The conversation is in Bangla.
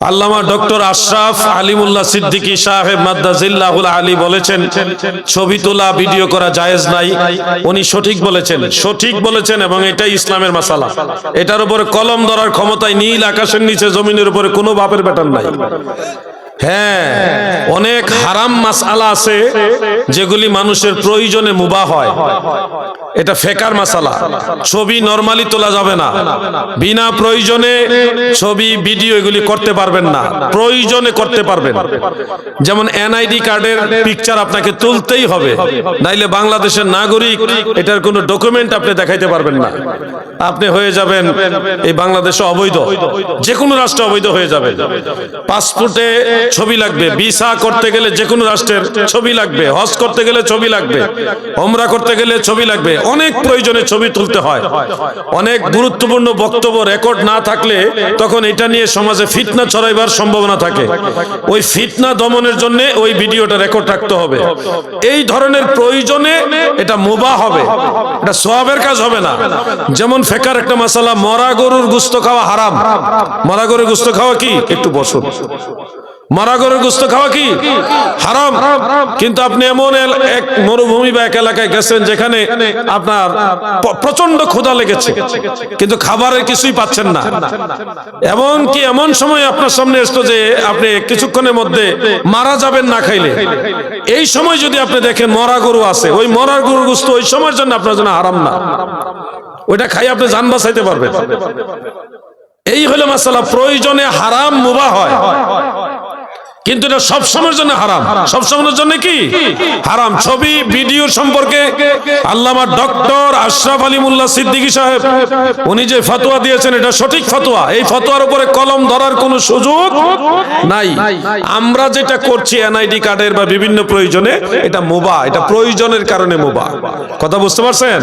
আল্লামা ডক্টর আশরাফ আলিমুল্লাহ সিদ্দিকী সাহেব মাদ্দাজিল্লাহুল আলী বলেছেন, ছবি তোলা, ভিডিও করা জায়েজ নাই। উনি সঠিক বলেছেন সঠিক বলেছেন এবং এটাই ইসলামের মাসালা। এটার উপরে কলম ধরার ক্ষমতায় নীল আকাশের নিচে জমিনের উপরে কোনো বাপের ব্যাটার নাই। হ্যাঁ অনেক হারাম মাসালা আছে যেগুলি মানুষের প্রয়োজনে মুবা হয়। এটা ফেকার মাসালা। ছবি নরমালি তোলা যাবে না। বিনা প্রয়োজনে ছবি, ভিডিও এগুলি করতে পারবেন না। প্রয়োজনে করতে পারবেন। যেমন এনআইডি কার্ডের পিকচার আপনাকে তুলতেই হবে। নাইলে বাংলাদেশের নাগরিক, এটার কোনো ডকুমেন্ট আপনি দেখাইতে পারবেন না। আপনি হয়ে যাবেন এই বাংলাদেশে অবৈধ। যে কোনো রাষ্ট্রে অবৈধ হয়ে যাবে। পাসপোর্টে ছবি লাগবে, ভিসা করতে গেলে যে কোনো রাষ্ট্রের ছবি লাগবে, হজ করতে গেলে ছবি লাগবে, ওমরা করতে গেলে ছবি লাগবে, অনেক প্রয়োজনে ছবি তুলতে হয়। অনেক গুরুত্বপূর্ণ বক্তব্য রেকর্ড না থাকলে তখন এটা নিয়ে সমাজে ফিতনা ছড়াইবার সম্ভাবনা থাকে। ওই ফিতনা দমনের জন্য ওই ভিডিওটা রেকর্ড রাখতে হবে। এই ধরনের প্রয়োজনে এটা মুবা হবে। এটা সোয়াবের কাজ হবে না। যেমন ফেকার একটা মশালা মরা গরুর গুস্ত খাওয়া হারাম। মরা গরুর গুস্ত খাওয়া কি? একটু বসুন। মারা গরুর গোস্ত খাওয়া কি? হারাম। কিন্তু আপনি এমন এক মরুভূমি বা এক এলাকায় গেছেন যেখানে আপনার প্রচণ্ড ক্ষুধা লেগেছে। কিন্তু খাবারের কিছুই পাচ্ছেন না। এমন কি এমন সময় আপনার সামনে এসতো যে আপনি কিছুক্ষণের মধ্যে মারা যাবেন না খাইলে। এই সময় যদি আপনি দেখেন মরা গরু আছে, ওই মরা গরুর গোস্ত ওই সময়ের জন্য আপনার জন্য হারাম না। ওইটা খাই আপনি জান বাঁচাইতে পারবেন। এই হলো মাসালা। প্রয়োজনে হারাম মুবা হয়। কিন্তু এটা সব সময়ের জন্য হারাম। সব সময়ের জন্য কি? হারাম। ছবি ভিডিও সম্পর্কে আল্লামা ডক্টর আশরাফ আলী মুল্লাহ সিদ্দিকী সাহেব উনি যে ফতোয়া দিয়েছেন এটা সঠিক ফতোয়া। এই ফতোয়ার উপরে কলম ধরার কোনো সুযোগ নাই। আমরা যেটা করছি এনআইডি কার্ডের বা বিভিন্ন প্রয়োজনে এটা মোবা এটা প্রয়োজনের কারণে মোবা। কথা বুঝতে পারছেন?